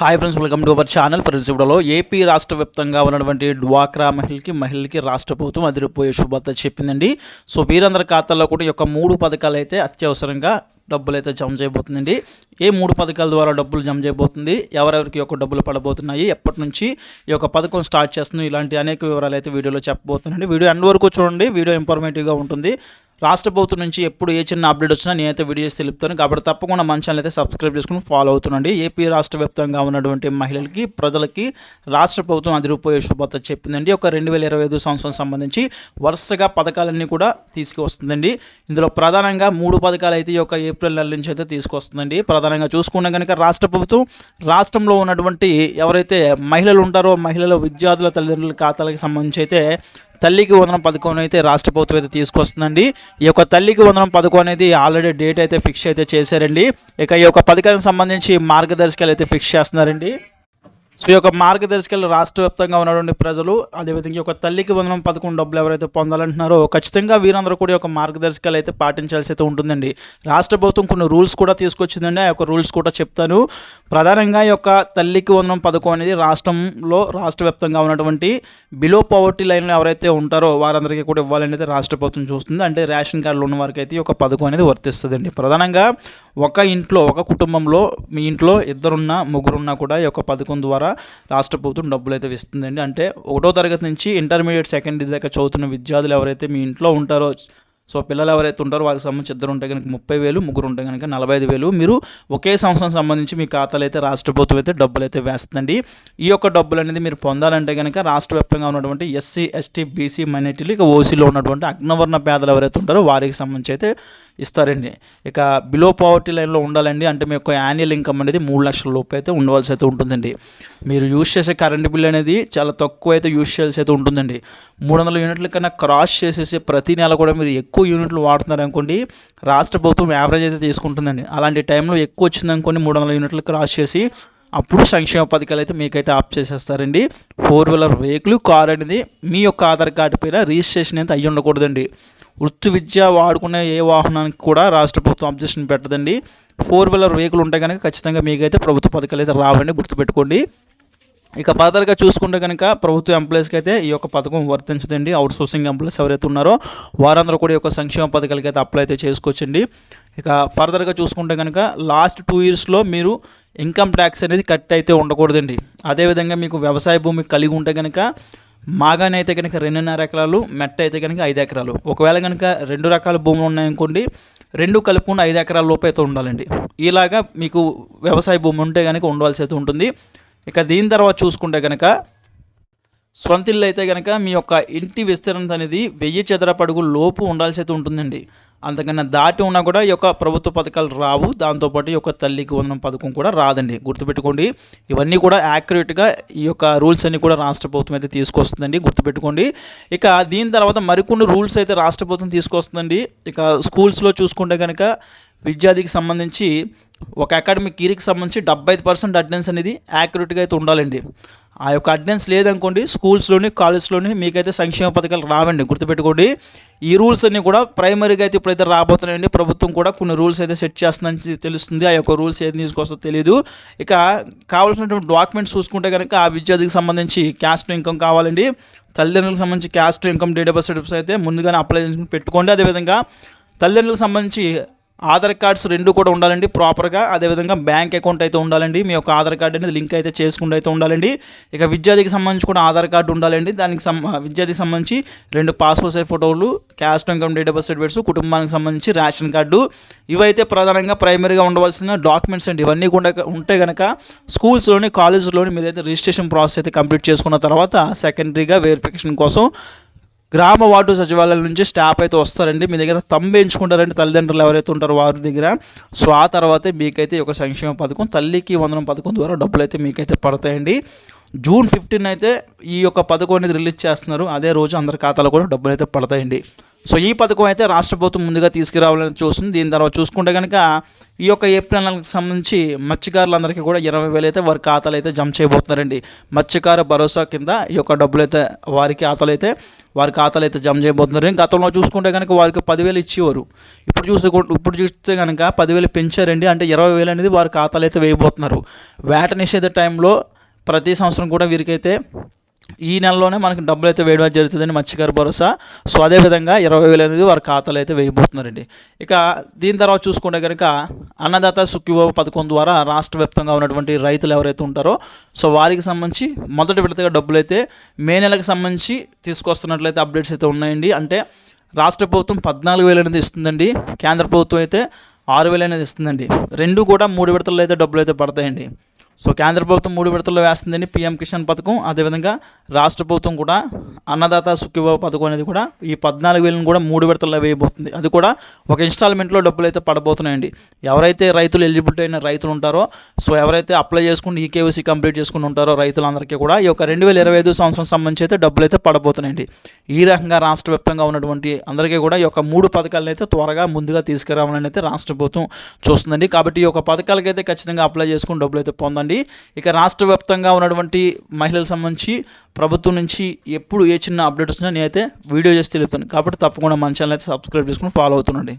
Hi friends welcome to our channel friends ఇవ్వడంలో AP రాష్ట్ర వ్యాప్తంగా ఉన్నటువంటి డ్వాక్రా మహిళకి మహిళలకి రాష్ట్ర ప్రభుత్వం అదిరిపోయే శుభార్త చెప్పిందండి. సో వీరందరి ఖాతాల్లో కూడా ఈ యొక్క మూడు పథకాలు అయితే అత్యవసరంగా డబ్బులు అయితే జమ చేయబోతుందండి. ఏ మూడు పథకాల ద్వారా డబ్బులు జమ చేయబోతుంది? ఎవరెవరికి యొక్క డబ్బులు పడబోతున్నాయి? ఎప్పటి నుంచి ఈ యొక్క పథకం స్టార్ట్ చేస్తుంది? ఇలాంటి అనేక వివరాలు అయితే వీడియోలో చెప్పబోతున్నాండి వీడియో ఎండ్ వరకు చూడండి. వీడియో ఇన్ఫర్మేటివ్గా ఉంటుంది. రాష్ట్ర ప్రభుత్వం నుంచి ఎప్పుడు ఏ చిన్న అప్డేట్ వచ్చినా నేనైతే వీడియోస్ తెలుపుతాను. కాబట్టి తప్పకుండా మన ఛానల్ అయితే సబ్స్క్రైబ్ చేసుకుని ఫాలో అవుతుండండి. ఏపీ రాష్ట్ర వ్యాప్తంగా ఉన్నటువంటి మహిళలకి ప్రజలకి రాష్ట్ర ప్రభుత్వం అదిరిపోయే శుభార్త చెప్పిందండి. ఒక రెండు వేల ఇరవై ఐదు సంవత్సరం సంబంధించి వరుసగా పథకాలన్నీ కూడా తీసుకువస్తుందండి. ఇందులో ప్రధానంగా మూడు పథకాలు అయితే ఈ యొక్క ఏప్రిల్ నెల నుంచి అయితే తీసుకొస్తుందండి ప్రధానంగా చూసుకున్నా కనుక రాష్ట్ర ప్రభుత్వం రాష్ట్రంలో ఉన్నటువంటి ఎవరైతే మహిళలు ఉంటారో మహిళల విద్యార్థుల తల్లిదండ్రుల ఖాతాలకు సంబంధించి అయితే తల్లికి వందనం పథకం అయితే రాష్ట్ర ప్రభుత్వం అయితే తీసుకొస్తుందండి. ఈ యొక్క తల్లికి వందనం పథకం అనేది ఆల్రెడీ డేట్ అయితే ఫిక్స్ అయితే చేశారండి. ఇక ఈ యొక్క పథకానికి సంబంధించి మార్గదర్శకాలు అయితే ఫిక్స్ చేస్తున్నారండి. సో ఈ యొక్క మార్గదర్శకాలు రాష్ట్ర వ్యాప్తంగా ఉన్నటువంటి ప్రజలు అదేవిధంగా ఈ యొక్క తల్లికి వందనం పథకం డబ్బులు ఎవరైతే పొందాలంటున్నారో ఖచ్చితంగా వీరందరూ కూడా యొక్క మార్గదర్శకాలు అయితే పాటించాల్సి అయితే ఉంటుందండి. రాష్ట్ర ప్రభుత్వం కొన్ని రూల్స్ కూడా తీసుకొచ్చిందండి. ఆ యొక్క రూల్స్ కూడా చెప్తాను. ప్రధానంగా ఈ యొక్క తల్లికి వందనం పథకం అనేది రాష్ట్రంలో రాష్ట్ర వ్యాప్తంగా ఉన్నటువంటి బిలో పవర్టీ లైన్లో ఎవరైతే ఉంటారో వారందరికీ కూడా ఇవ్వాలని అయితే రాష్ట్ర ప్రభుత్వం చూస్తుంది. అంటే రేషన్ కార్డులు ఉన్న వారికి అయితే ఈ యొక్క పథకం అనేది వర్తిస్తుందండి. ప్రధానంగా ఒక ఇంట్లో ఒక కుటుంబంలో మీ ఇంట్లో ఇద్దరున్నా ముగ్గురున్నా కూడా ఈ యొక్క పథకం ద్వారా రాష్ట్ర ప్రభుత్వం డబ్బులు అయితే ఇస్తుందండి అంటే ఒకటో తరగతి నుంచి ఇంటర్మీడియట్ సెకండరీ దాకా చదువుతున్న విద్యార్థులు ఎవరైతే మీ ఇంట్లో ఉంటారో సో పిల్లలు ఎవరైతే ఉంటారో వారికి సంబంధించి ఇద్దరు ఉంటే కనుక ముప్పై వేలు ముగ్గురు ఉంటే కనుక నలభై ఐదు వేలు. మీరు ఒకే సంవత్సరం సంబంధించి మీ ఖాతాలు అయితే రాష్ట్ర ప్రభుత్వం అయితే డబ్బులు అయితే వేస్తుందండి. ఈ యొక్క డబ్బులు అనేది మీరు పొందాలంటే కనుక రాష్ట్ర వ్యాప్తంగా ఉన్నటువంటి ఎస్సీ ఎస్టీ బీసీ మైనార్టీలు ఇక ఓసీలో ఉన్నటువంటి అగ్నవర్ణ పేదలు ఎవరైతే ఉంటారో వారికి సంబంధించి అయితే ఇస్తారండి. ఇక బిలో పావర్టీ లైన్లో ఉండాలండి. అంటే మీ యొక్క యాన్యువల్ ఇన్కమ్ అనేది మూడు లక్షల లోపు అయితే ఉండవలసి అయితే ఉంటుందండి. మీరు యూజ్ చేసే కరెంట్ బిల్ అనేది చాలా తక్కువ అయితే యూజ్ చేయాల్సి అయితే ఉంటుందండి. మూడు వందల యూనిట్ల కన్నా క్రాస్ చేసేసి ప్రతి నెల కూడా మీరు ఎక్కువ ఎక్కువ యూనిట్లు వాడుతున్నారు అనుకోండి రాష్ట్ర ప్రభుత్వం యావరేజ్ అయితే తీసుకుంటుందండి. అలాంటి టైంలో ఎక్కువ వచ్చిందనుకోండి మూడు వందల యూనిట్లు క్రాస్ చేసి అప్పుడు సంక్షేమ పథకాలు అయితే మీకైతే ఆఫ్ చేసేస్తారండి. ఫోర్ వీలర్ వెహికల్ కార్ అనేది మీ యొక్క ఆధార్ కార్డు పైన రిజిస్ట్రేషన్ అయితే అయ్యి ఉండకూడదండి. వృత్తి విద్య వాడుకునే ఏ వాహనానికి కూడా రాష్ట్ర ప్రభుత్వం అబ్జెక్షన్ పెట్టదండి. ఫోర్ వీలర్ వెహికల్ ఉంటే కనుక ఖచ్చితంగా మీకైతే ప్రభుత్వ పథకాలు అయితే రావండి గుర్తుపెట్టుకోండి. ఇక ఫర్దర్గా చూసుకుంటే కనుక ప్రభుత్వ ఎంప్లాయీస్కి అయితే ఈ యొక్క పథకం వర్తించదండి. అవుట్ సోర్సింగ్ ఎంప్లాయీస్ ఎవరైతే ఉన్నారో వారందరూ కూడా ఈ యొక్క సంక్షేమ పథకాలకి అయితే అప్లై అయితే చేసుకోవచ్చండి. ఇక ఫర్దర్గా చూసుకుంటే కనుక లాస్ట్ టూ ఇయర్స్లో మీరు ఇన్కమ్ ట్యాక్స్ అనేది కట్ అయితే ఉండకూడదండి. అదేవిధంగా మీకు వ్యవసాయ భూమి కలిగి ఉంటే కనుక మాగానే అయితే కనుక రెండున్నర ఎకరాలు మెట్ట అయితే కనుక ఐదు ఎకరాలు. ఒకవేళ కనుక రెండు రకాల భూములు ఉన్నాయనుకోండి రెండు కలుపుకున్న ఐదు ఎకరాల లోపు అయితే ఉండాలండి. ఇలాగా మీకు వ్యవసాయ భూమి ఉంటే కనుక ఉండవలసి అయితే ఉంటుంది. ఇక దీని తర్వాత చూసుకుంటే కనుక సొంత ఇల్లు అయితే కనుక మీ యొక్క ఇంటి విస్తీర్ణత అనేది వెయ్యి చదరపడుగు లోపు ఉండాల్సి అయితే ఉంటుందండి. అంతకన్నా దాటి ఉన్నా కూడా ఈ యొక్క ప్రభుత్వ పథకాలు రావు దాంతోపాటు ఈ యొక్క తల్లికి వందనం పథకం కూడా రాదండి. గుర్తుపెట్టుకోండి ఇవన్నీ కూడా యాక్యురేట్గా ఈ యొక్క రూల్స్ అన్ని కూడా రాష్ట్ర ప్రభుత్వం అయితే తీసుకొస్తుందండి గుర్తుపెట్టుకోండి. ఇక దీని తర్వాత మరికొన్ని రూల్స్ అయితే రాష్ట్ర ప్రభుత్వం తీసుకొస్తుందండి. ఇక స్కూల్స్లో చూసుకుంటే కనుక విద్యార్థికి సంబంధించి ఒక అకాడమిక్ ఇయర్కి సంబంధించి డెబ్బై ఐదు పర్సెంట్ అటెండెన్స్ అనేది యాక్యురేట్గా అయితే ఉండాలండి. ఆ యొక్క అటెండెన్స్ లేదనుకోండి స్కూల్స్లోని కాలేజ్లోని మీకైతే సంక్షేమ పథకాలు రావండి. గుర్తుపెట్టుకోండి ఈ రూల్స్ అన్నీ కూడా ప్రైమరీగా అయితే ఇప్పుడైతే రాబోతున్నాయండి. ప్రభుత్వం కూడా కొన్ని రూల్స్ అయితే సెట్ చేస్తుందని తెలుస్తుంది. ఆ యొక్క రూల్స్ ఏది తీసుకొస్తో తెలియదు ఇక కావాల్సినటువంటి డాక్యుమెంట్స్ చూసుకుంటే కనుక ఆ విద్యార్థికి సంబంధించి క్యాస్ట్ ఇన్కమ్ కావాలండి. తల్లిదండ్రులకు సంబంధించి caste income date of birth certificates అయితే ముందుగానే అప్లై చేసుకుని పెట్టుకోండి. అదేవిధంగా తల్లిదండ్రులకు సంబంధించి ఆధార్ కార్డ్స్ రెండు కూడా ఉండాలండి ప్రాపర్గా. అదేవిధంగా బ్యాంక్ అకౌంట్ అయితే ఉండాలండి. మీ యొక్క ఆధార్ కార్డు అనేది లింక్ అయితే చేసుకుంటూ అయితే ఉండాలండి. ఇక విద్యార్థికి సంబంధించి కూడా ఆధార్ కార్డు ఉండాలండి. దానికి విద్యార్థికి సంబంధించి రెండు పాస్పోర్ట్ సైజ్ ఫోటోలు caste income date of birth certificates కుటుంబానికి సంబంధించి రేషన్ కార్డు. ఇవైతే ప్రధానంగా ప్రైమరీగా ఉండవలసిన డాక్యుమెంట్స్ అండి. ఇవన్నీ కూడా ఉంటే కనుక స్కూల్స్లోని కాలేజెస్లోని మీరైతే రిజిస్ట్రేషన్ ప్రాసెస్ అయితే కంప్లీట్ చేసుకున్న తర్వాత సెకండరీగా వెరిఫికేషన్ కోసం గ్రామ వార్డు సచివాలయం నుంచి స్టాఫ్ అయితే వస్తారండి. మీ దగ్గర తంబు ఎంచుకుంటారండి తల్లిదండ్రులు ఎవరైతే ఉంటారో వారి దగ్గర. సో ఆ తర్వాతే మీకైతే ఒక సంక్షేమ పథకం తల్లికి వందనం పథకం ద్వారా డబ్బులు అయితే మీకైతే పడతాయండి. జూన్ ఫిఫ్టీన్ అయితే ఈ యొక్క పథకం అనేది రిలీజ్ చేస్తున్నారు. అదే రోజు అందరి ఖాతాలో కూడా డబ్బులు అయితే పడతాయండి. సో ఈ పథకం అయితే రాష్ట్ర ప్రభుత్వం ముందుగా తీసుకురావాలని చూస్తుంది. దీని తర్వాత చూసుకుంటే కనుక ఈ యొక్క ఏప్రిల్ నెలకు సంబంధించి మత్స్యకారులందరికీ కూడా ఇరవై వేలు అయితే వారి ఖాతాలు అయితే జమ చేయబోతున్నారండి. మత్స్యకార భరోసా కింద ఈ యొక్క డబ్బులు అయితే వారి ఖాతాలు అయితే వారి ఖాతాలు అయితే జమ చేయబోతున్నారు. గతంలో చూసుకుంటే కనుక వారికి పదివేలు ఇచ్చేవారు. ఇప్పుడు చూస్తే ఇప్పుడు చూస్తే కనుక పదివేలు పెంచారండి. అంటే ఇరవై వేలు అనేది వారి ఖాతాలు అయితే వేయబోతున్నారు. వేట నిషేధ టైంలో ప్రతి సంవత్సరం కూడా వీరికైతే ఈ నెలలోనే మనకి డబ్బులు అయితే వేయడం జరుగుతుందని మత్స్యకార భరోసా. సో అదేవిధంగా ఇరవై వేలు అనేది వారి ఖాతాలో అయితే వేయబోతున్నారండి. ఇక దీని తర్వాత చూసుకుంటే కనుక అన్నదాత సుఖీభావ పథకం ద్వారా రాష్ట్ర వ్యాప్తంగా ఉన్నటువంటి రైతులు ఎవరైతే ఉంటారో సో వారికి సంబంధించి మొదటి విడతగా డబ్బులు అయితే మే నెలకు సంబంధించి తీసుకొస్తున్నట్లయితే అప్డేట్స్ అయితే ఉన్నాయండి. అంటే రాష్ట్ర ప్రభుత్వం పద్నాలుగు వేలు అనేది ఇస్తుందండి. కేంద్ర ప్రభుత్వం అయితే ఆరు వేలు అనేది ఇస్తుందండి. రెండు కూడా మూడు విడతల్లో అయితే డబ్బులు అయితే పడతాయండి. సో కేంద్ర ప్రభుత్వం మూడు విడతల్లో వేస్తుందని పీఎం కిసాన్ పథకం అదేవిధంగా రాష్ట్ర ప్రభుత్వం కూడా అన్నదాత సుఖీభావ పథకం అనేది కూడా ఈ పద్నాలుగు వేలను కూడా మూడు విడతల్లో వేయబోతుంది. అది కూడా ఒక ఇన్స్టాల్మెంట్లో డబ్బులు అయితే పడబోతున్నాయండి. ఎవరైతే రైతులు ఎలిజిబిలిటీ అయిన రైతులు ఉంటారో సో ఎవరైతే అప్లై చేసుకుని ఈ కేవైసీ కంప్లీట్ చేసుకుని ఉంటారో రైతులందరికీ కూడా ఈ యొక్క రెండు వేల ఇరవై ఐదు సంవత్సరం సంబంధించి అయితే డబ్బులు అయితే పడబోతున్నాయండి. ఈ రకంగా రాష్ట్ర వ్యాప్తంగా ఉన్నటువంటి అందరికీ కూడా ఈ యొక్క మూడు పథకాలను అయితే త్వరగా ముందుగా తీసుకురావాలని అయితే రాష్ట్ర ప్రభుత్వం చూస్తుందండి. కాబట్టి ఈ యొక్క పథకాలకైతే ఖచ్చితంగా అప్లై చేసుకుని డబ్బులు అయితే పొందండి. అండి ఇక రాష్ట్ర వ్యాప్తంగా ఉన్నటువంటి మహిళలకు సంబంధించి ప్రభుత్వం నుంచి ఎప్పుడు ఏ చిన్న అప్డేట్ వచ్చినా నేనైతే వీడియో చేసి తెలుపుతాను. కాబట్టి తప్పకుండా మన ఛానల్ అయితే సబ్స్క్రైబ్ చేసుకుని ఫాలో అవుతుండండి.